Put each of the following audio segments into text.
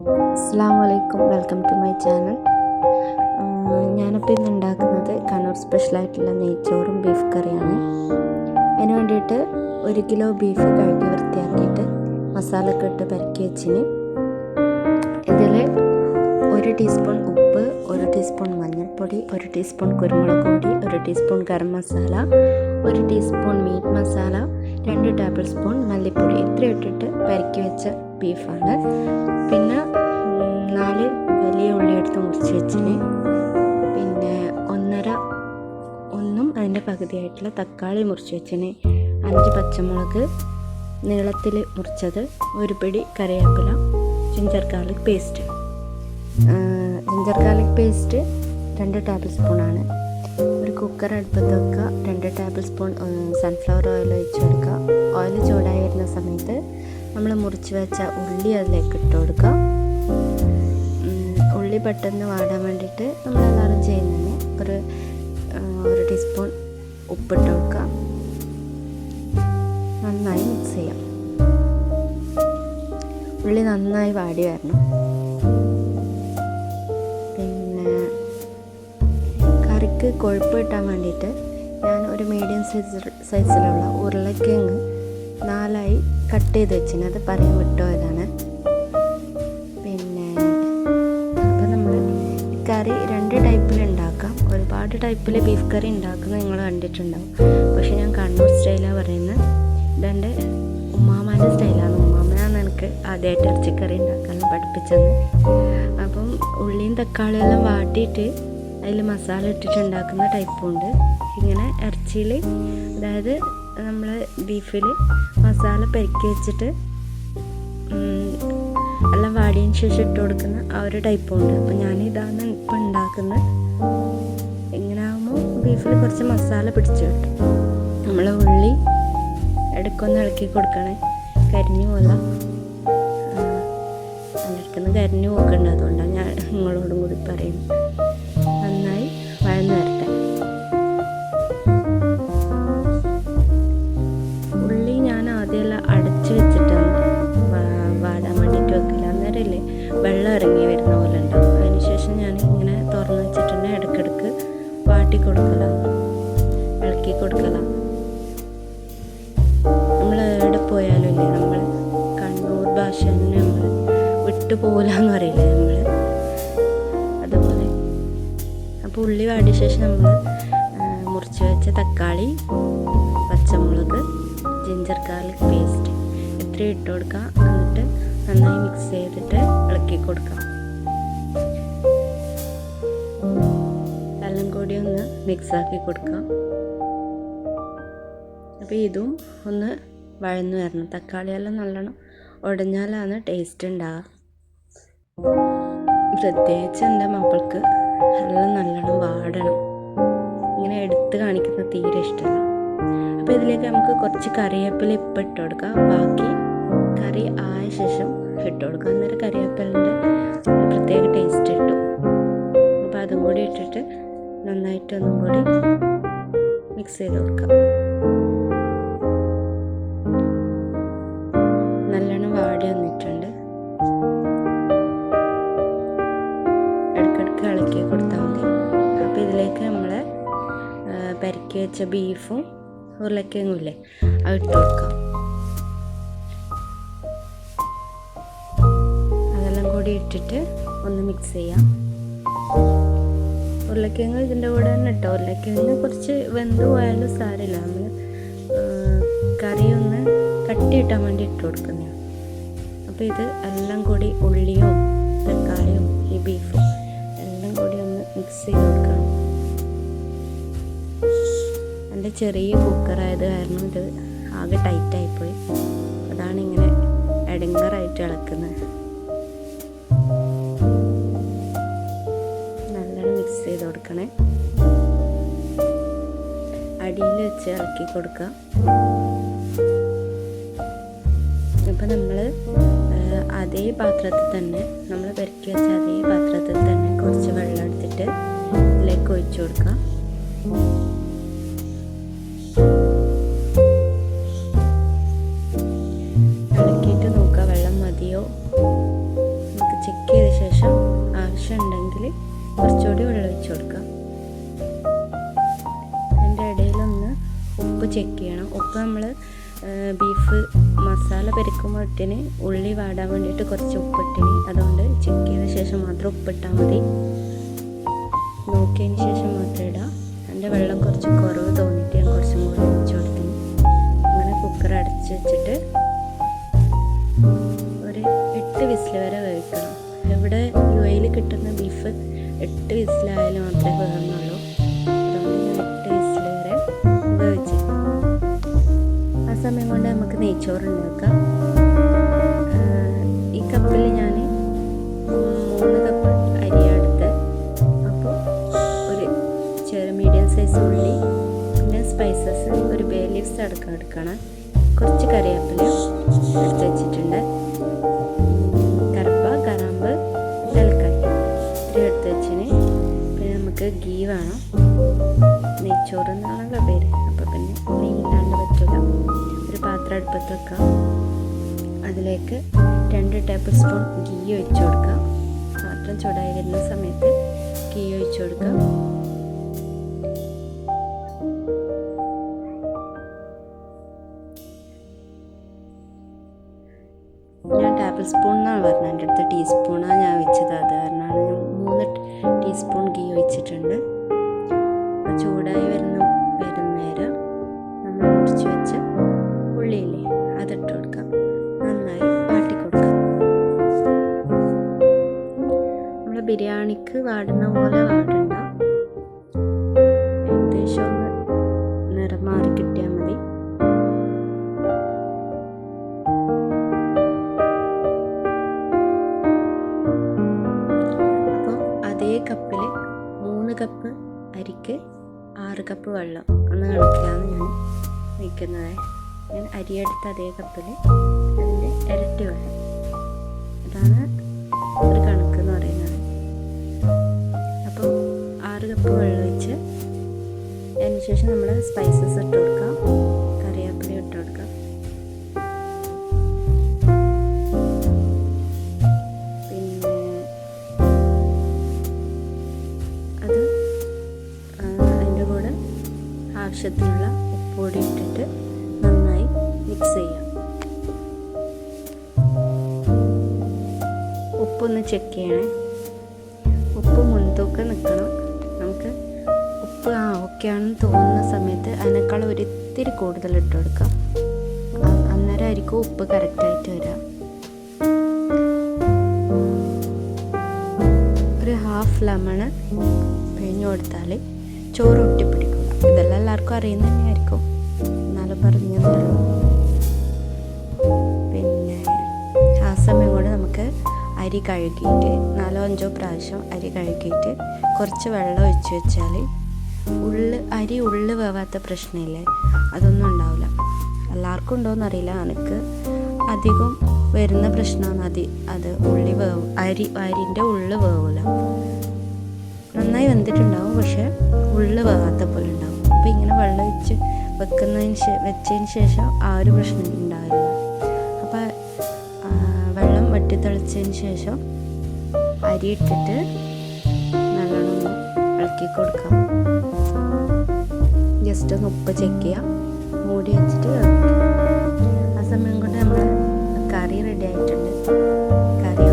അസ്സാം welcome to my channel ഞാനിപ്പോൾ ഇന്ന് ഉണ്ടാക്കുന്നത് കണ്ണൂർ സ്പെഷ്യലായിട്ടുള്ള നെയ്ച്ചോറും ബീഫ് കറിയാണ്. അതിന് വേണ്ടിയിട്ട് ഒരു കിലോ ബീഫ് കഴുകി വൃത്തിയാക്കിയിട്ട് മസാലയൊക്കെ ഇട്ട് പരക്കി വെച്ചിന്. ഇതിൽ ഒരു ടീസ്പൂൺ ഉപ്പ് ഒരു ടീസ്പൂൺ മഞ്ഞൾപ്പൊടി ഒരു ടീസ്പൂൺ കുരുമുളക് പൊടി ഒരു ടീസ്പൂൺ ഗരം മസാല ഒരു ടീസ്പൂൺ മീറ്റ് മസാല രണ്ട് ടേബിൾ സ്പൂൺ മല്ലിപ്പൊടി. ഇത്ര ഇട്ടിട്ട് പരക്കി വെച്ച ബീഫാണ്. പിന്നെ നാല് വലിയ ഉള്ളി എടുത്ത് മുറിച്ച് വെച്ചിന്. പിന്നെ ഒന്നര ഒന്നും അതിന്റെ പകുതിയായിട്ടുള്ള തക്കാളി മുറിച്ച് വെച്ചിന്. അഞ്ച് പച്ചമുളക് നീളത്തിൽ മുറിച്ചത് ഒരു പിടി കറിവേപ്പില ginger garlic paste ginger garlic paste രണ്ട് ടേബിൾ സ്പൂണാണ് ഒരു കുക്കർ അടുപ്പത്ത് വെക്കുക രണ്ട് ടേബിൾ സ്പൂൺ സൺഫ്ലവർ ഓയിൽ ഒഴിച്ച് കൊടുക്കുക. ഓയിൽ ചൂടായി വരുന്ന സമയത്ത് നമ്മൾ മുറിച്ച് വെച്ച ഉള്ളി അതിലേക്ക് ഇട്ട് കൊടുക്കുക ഉള്ളി പെട്ടെന്ന് വാടാൻ വേണ്ടിയിട്ട് നമ്മൾ എല്ലാവരും ചെയ്യുന്നതിന് ഒരു ഒരു ടീസ്പൂൺ ഉപ്പിട്ട് കൊടുക്കുക നന്നായി മിക്സ് ചെയ്യാം. ഉള്ളി നന്നായി വാടി വരണം. പിന്നെ കറിക്ക് കൊഴുപ്പ് കിട്ടാൻ വേണ്ടിയിട്ട് ഞാൻ ഒരു മീഡിയം സൈസ് സൈസിലുള്ള ഉരുളക്കിഴങ്ങ് നാലായി കട്ട് ചെയ്ത് വെച്ചിന്. അത് പറയാൻ വിട്ടുപോയതാണ് പിന്നെ അപ്പോൾ നമ്മൾ കറി രണ്ട് ടൈപ്പിൽ ഉണ്ടാക്കാം ഒരുപാട് ടൈപ്പിൽ ബീഫ് കറി ഉണ്ടാക്കുന്നത് നിങ്ങൾ കണ്ടിട്ടുണ്ടാവും. പക്ഷെ ഞാൻ കണ്ണൂർ സ്റ്റൈലാണ് പറയുന്നത് ഇതെന്റെ ഉമ്മാമാന്റെ സ്റ്റൈലാണ് ഉമ്മാമനാണ് എനിക്ക് ആദ്യമായിട്ട് ഇറച്ചിക്കറി ഉണ്ടാക്കാൻ പഠിപ്പിച്ചത്. അപ്പം ഉള്ളിയും തക്കാളിയും എല്ലാം വാട്ടിയിട്ട് അതിൽ മസാല ഇട്ടിട്ട് ഉണ്ടാക്കുന്ന ടൈപ്പും ഉണ്ട്. ഇങ്ങനെ ഇറച്ചിയിൽ അതായത് നമ്മൾ ബീഫിൽ മസാല പെരുക്കി വെച്ചിട്ട് എല്ലാം വാടിയതിന് ശേഷം ഇട്ട് കൊടുക്കുന്ന ആ ഒരു ടൈപ്പുണ്ട് അപ്പോൾ ഞാൻ ഇതാണ് ഇപ്പം ഉണ്ടാക്കുന്നത് ഇങ്ങനെ ആകുമ്പോൾ ബീഫിൽ കുറച്ച് മസാല പിടിച്ചു കിട്ടും. നമ്മൾ ഉള്ളി എടുക്കൊന്ന് ഇളക്കി കൊടുക്കണേ. കരിഞ്ഞു പോലെ ഇടയ്ക്കൊന്ന് കരിഞ്ഞു പോക്കുണ്ട്. അതുകൊണ്ടാണ് ഞാൻ നിങ്ങളോടും കൂടി പറയുന്നത്. വിട്ടു പോകില്ലെന്ന് പറയില്ലേ നമ്മൾ അതുപോലെ. അപ്പോൾ ഉള്ളി വാടിയ ശേഷം നമ്മൾ മുറിച്ച് വെച്ച തക്കാളി പച്ചമുളക് ജിഞ്ചർ ഗാർലിക് പേസ്റ്റ് ഇത്രയും ഇട്ട് കൊടുക്കുക എന്നിട്ട് നന്നായി മിക്സ് ചെയ്തിട്ട് ഇളക്കി കൊടുക്കാം. എല്ലാം കൂടി ഒന്ന് മിക്സ് ആക്കി കൊടുക്കാം. അപ്പോൾ ഇതും ഒന്ന് വഴന്നു വരണം. തക്കാളിയെല്ലാം നല്ലോണം ഉടഞ്ഞാലാണ് ടേസ്റ്റ് ഉണ്ടാകുക പ്രത്യേകിച്ച് എന്റെ മക്കൾക്ക് നല്ല നല്ലോണം വാടണം. ഇങ്ങനെ എടുത്ത് കാണിക്കുന്നത് തീരെ ഇഷ്ടമല്ല. അപ്പോൾ ഇതിലേക്ക് നമുക്ക് കുറച്ച് കറിവേപ്പില ഇപ്പം ഇട്ട് കൊടുക്കാം. ബാക്കി കറി ആയ ശേഷം ഇട്ട് കൊടുക്കാം. അന്നേരം കറിവേപ്പിലിന്റെ പ്രത്യേക ടേസ്റ്റ് കിട്ടും. അപ്പോൾ അതും കൂടി ഇട്ടിട്ട് നന്നായിട്ട് ഒന്നും കൂടി മിക്സ് ചെയ്ത് കൊടുക്കാം. വെച്ച ബീഫും ഉരുളക്കിഴങ്ങുമില്ലേ അത് ഇട്ട് കൊടുക്കാം. അതെല്ലാം കൂടി ഇട്ടിട്ട് ഒന്ന് മിക്സ് ചെയ്യാം. ഉരുളക്കിഴങ്ങ് ഇതിന്റെ കൂടെ തന്നെ ഇട്ടോ? ഉരുളക്കിഴങ്ങ് കുറച്ച് വെന്ത് പോയാലും സാരമില്ല. നമ്മൾ കറി ഒന്ന് കട്ടി വേണ്ടി ഇട്ട് കൊടുക്കുന്നതാണ്. അപ്പോൾ ഇത് എല്ലാം കൂടി ഉള്ളിയും ചെറിയ കുക്കറായത് കാരണം ഇത് ആകെ ടൈറ്റായിപ്പോയി അതാണ് ഇങ്ങനെ എടങ്ങറായിട്ട് ഇളക്കുന്നത്. നല്ലോണം മിക്സ് ചെയ്ത് കൊടുക്കണേ. അടിയിൽ വെച്ച് ഇളക്കി കൊടുക്കുക. അപ്പം നമ്മൾ അതേ പാത്രത്തിൽ തന്നെ നമ്മൾ പെരക്കി വെച്ച അതേ പാത്രത്തിൽ തന്നെ കുറച്ച് വെള്ളം എടുത്തിട്ട് ഇതിലേക്ക് ഒഴിച്ചു കൊടുക്കാം ചെക്ക് ചെയ്യണം. ഒപ്പം നമ്മൾ ബീഫ് മസാല പെരുക്കുമ്പോഴത്തേന് ഉള്ളി വാടാൻ വേണ്ടിയിട്ട് കുറച്ച് ഉപ്പിട്ടിന്. അതുകൊണ്ട് ചെക്ക് ചെയ്ത ശേഷം മാത്രം ഉപ്പിട്ടാൽ മതി. നോക്കിയതിന് ശേഷം മാത്രം ഇടാം. എന്റെ വെള്ളം കുറച്ച് കുറവ് തോന്നിയിട്ട് ഞാൻ കുറച്ചും കൂടി ഒഴിച്ചു കൊടുക്കുന്നു അങ്ങനെ കുക്കർ അടച്ച് വെച്ചിട്ട് ഒരു എട്ട് വിസിൽ വരെ വേവിക്കണം. ഇവിടെ യു കിട്ടുന്ന ബീഫ് എട്ട് വിസിലായാലും മാത്രമേ വേകുന്നുള്ളൂ നമുക്ക് നെയ്ച്ചോറ് ഈ കപ്പിൽ ഞാൻ മൂന്ന് കപ്പ് അരിയെടുത്ത് അപ്പോൾ ഒരു ചെറിയ മീഡിയം സൈസ് ഉള്ളി പിന്നെ സ്പൈസസ് ഒരു ബേ ലീവ്സ് അടക്കം എടുക്കണം. കുറച്ച് കറിവേപ്പില എടുത്ത് വെച്ചിട്ടുണ്ട്. കറുപ്പ കറാമ്പ് ഏലക്കായ് ഇത്രയും എടുത്ത് വെച്ചിന്. പിന്നെ നമുക്ക് ഗീ വേണം. നെയ്ച്ചോറ് എന്നാണല്ലോ അടുപ്പത്ത് അതിലേക്ക് രണ്ട് ടേബിൾ സ്പൂൺ ഗീ ഒഴിച്ച് കൊടുക്കാം. പാത്രം ചൂടായി വരുന്ന സമയത്ത് ഗീ ഒഴിച്ച് കൊടുക്കാം. ഞാൻ ടേബിൾ സ്പൂൺ എന്നാണ് പറഞ്ഞത്. എന്റെ അടുത്ത് ടീസ്പൂണാണ് ഞാൻ വെച്ചത്. അത് കാരണമാണ് ഞാൻ മൂന്ന് ടീസ്പൂൺ ഗീ ഒഴിച്ചിട്ടുണ്ട്. ചൂടായി വരുന്ന വയ്ക്കുന്നത് ഞാൻ അരിയെടുത്ത അതേ കപ്പിൽ അതിന്റെ ഇരട്ടി വെള്ളം അതാണ് ഒരു കണക്ക് എന്ന് പറയുന്നത്. അപ്പോൾ ആറ് കപ്പ് വെള്ളം ഒഴിച്ച് അതിനുശേഷം നമ്മൾ സ്പൈസസ് ഇട്ട് കൊടുക്കാം കറിവേപ്പില ഇട്ട് കൊടുക്കാം പിന്നെ അത് അതിന്റെ കൂടെ ആവശ്യത്തിനുള്ള കൂടി ഇട്ടിട്ട് നന്നായി മിക്സ് ചെയ്യാം. ഉപ്പൊന്ന് ചെക്ക് ചെയ്യണേ. ഉപ്പ് മുൻതൂക്കം നിൽക്കണം നമുക്ക് ഉപ്പ് ആ ഓക്കെ ആണെന്ന് തോന്നുന്ന സമയത്ത് അതിനേക്കാൾ ഒരിത്തിരി കൂടുതൽ ഇട്ട് കൊടുക്കാം. അന്നേരം ആയിരിക്കും ഉപ്പ് കറക്റ്റായിട്ട് വരാം. ഒരു ഹാഫ് ലെമണ് പിഴിഞ്ഞു കൊടുത്താൽ ചോറ് ഒട്ടിപ്പിടിക്കുക ഇതെല്ലാം എല്ലാവർക്കും അറിയുന്ന തന്നെയായിരിക്കും. പറഞ്ഞതേ ഉള്ളൂ പിന്നെ ആ സമയം കൊണ്ട് നമുക്ക് അരി കഴുകിയിട്ട് നാലോ അഞ്ചോ പ്രാവശ്യം അരി കഴുകിയിട്ട് കുറച്ച് വെള്ളം ഒഴിച്ച് വെച്ചാൽ ഉള്ള് അരി ഉള്ളു വേവാത്ത പ്രശ്നമില്ലേ? അതൊന്നും ഉണ്ടാവില്ല. എല്ലാവർക്കും ഉണ്ടോയെന്ന് അറിയില്ല. എനിക്ക് അധികം വരുന്ന പ്രശ്നമാണ് അതി അത് ഉള്ളി വേവ് അരി അരിന്റെ ഉള്ളു വേവില്ല നന്നായി വെന്തിട്ടുണ്ടാവും പക്ഷെ ഉള്ളു വേവാത്ത പോലെ ഉണ്ടാവും. അപ്പോൾ ഇങ്ങനെ വെള്ളം ഒഴിച്ച് വെക്കുന്നതിന് ശേഷം വെച്ചതിന് ശേഷം ആ ഒരു പ്രശ്നം ഉണ്ടാവില്ല അപ്പോൾ വെള്ളം വെട്ടിത്തെളിച്ചതിന് ശേഷം അരി ഇട്ടിട്ട് നല്ലോണം ഇളക്കി കൊടുക്കാം. ജസ്റ്റ് ഒന്ന് ഉപ്പ് ചെക്ക് ചെയ്യാം. മൂടി വെച്ചിട്ട്. ആ സമയം കൊണ്ട് നമ്മൾ കറി റെഡി ആയിട്ടുണ്ട്. കറി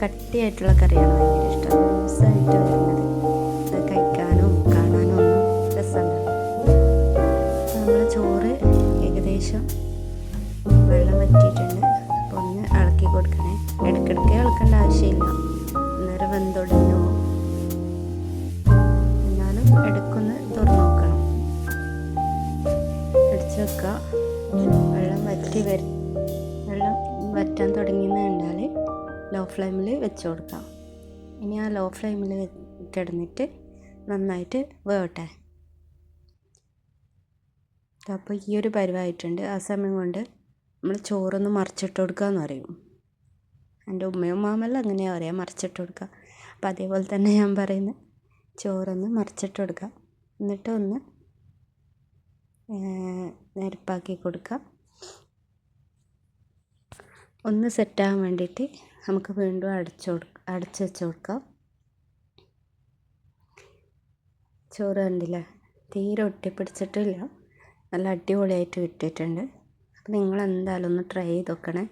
കട്ടിയായിട്ടുള്ള കറിയാണ് ഭയങ്കര ഇഷ്ടം? ലൂസായിട്ട് വരുന്നത് അത് കഴിക്കാനും കാണാനും ഒന്നും നമ്മൾ ചോറ് ഏകദേശം വെള്ളം വറ്റിയിട്ടുണ്ട്. അപ്പോൾ ഒന്ന് ഇളക്കി കൊടുക്കണേ. ഇടയ്ക്കിടയ്ക്ക് ഇളക്കേണ്ട ആവശ്യമില്ല. അന്നേരം വെന്തൊടിഞ്ഞു. എന്നാലും ഇടയ്ക്കൊന്ന് തുറന്നു നോക്കണം. അടിച്ചു വെക്കുക. വെള്ളം വറ്റി വരും വെള്ളം വറ്റാൻ തുടങ്ങിയെന്ന് കണ്ടാൽ ലോ ഫ്ലെയിമിൽ വെച്ച് കൊടുക്കാം. ഇനി ആ ലോ ഫ്ലെയിമിൽ കിടന്നിട്ട് നന്നായിട്ട് വേവട്ടെ. അപ്പോൾ ഈ ഒരു പരുവായിട്ടുണ്ട്. ആ സമയം കൊണ്ട് നമ്മൾ ചോറൊന്ന് മറിച്ചിട്ട് കൊടുക്കുക എന്ന് പറയും. എന്റെ ഉമ്മയും മാമെല്ലാം അങ്ങനെയാണ് പറയുക മറിച്ചിട്ട് കൊടുക്കുക അപ്പോൾ അതേപോലെ തന്നെ ഞാൻ പറയുന്നത് ചോറൊന്ന് മറിച്ചിട്ട് കൊടുക്കുക എന്നിട്ട് ഒന്ന് നിരപ്പാക്കി കൊടുക്കുക ഒന്ന് സെറ്റാകാൻ വേണ്ടിയിട്ട് നമുക്ക് വീണ്ടും അടച്ചു കൊടുക്കാം അടച്ചു വെച്ച് കൊടുക്കാം. ചോറ് കണ്ടില്ല? തീരെ ഒട്ടിപ്പിടിച്ചിട്ടില്ല. നല്ല അടിപൊളിയായിട്ട് വിട്ടിട്ടുണ്ട് അപ്പം നിങ്ങൾ എന്തായാലും ഒന്ന് ട്രൈ ചെയ്ത് നോക്കണേ.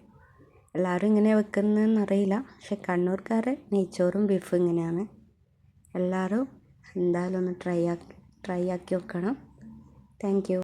എല്ലാവരും ഇങ്ങനെ വെക്കുന്നതെന്ന് അറിയില്ല. പക്ഷെ കണ്ണൂർക്കാർ നെയ്ച്ചോറും ബീഫും ഇങ്ങനെയാണ്. എല്ലാവരും എന്തായാലും ഒന്ന് ട്രൈ ആക്കി ട്രൈ ആക്കി നോക്കണം. Thank you.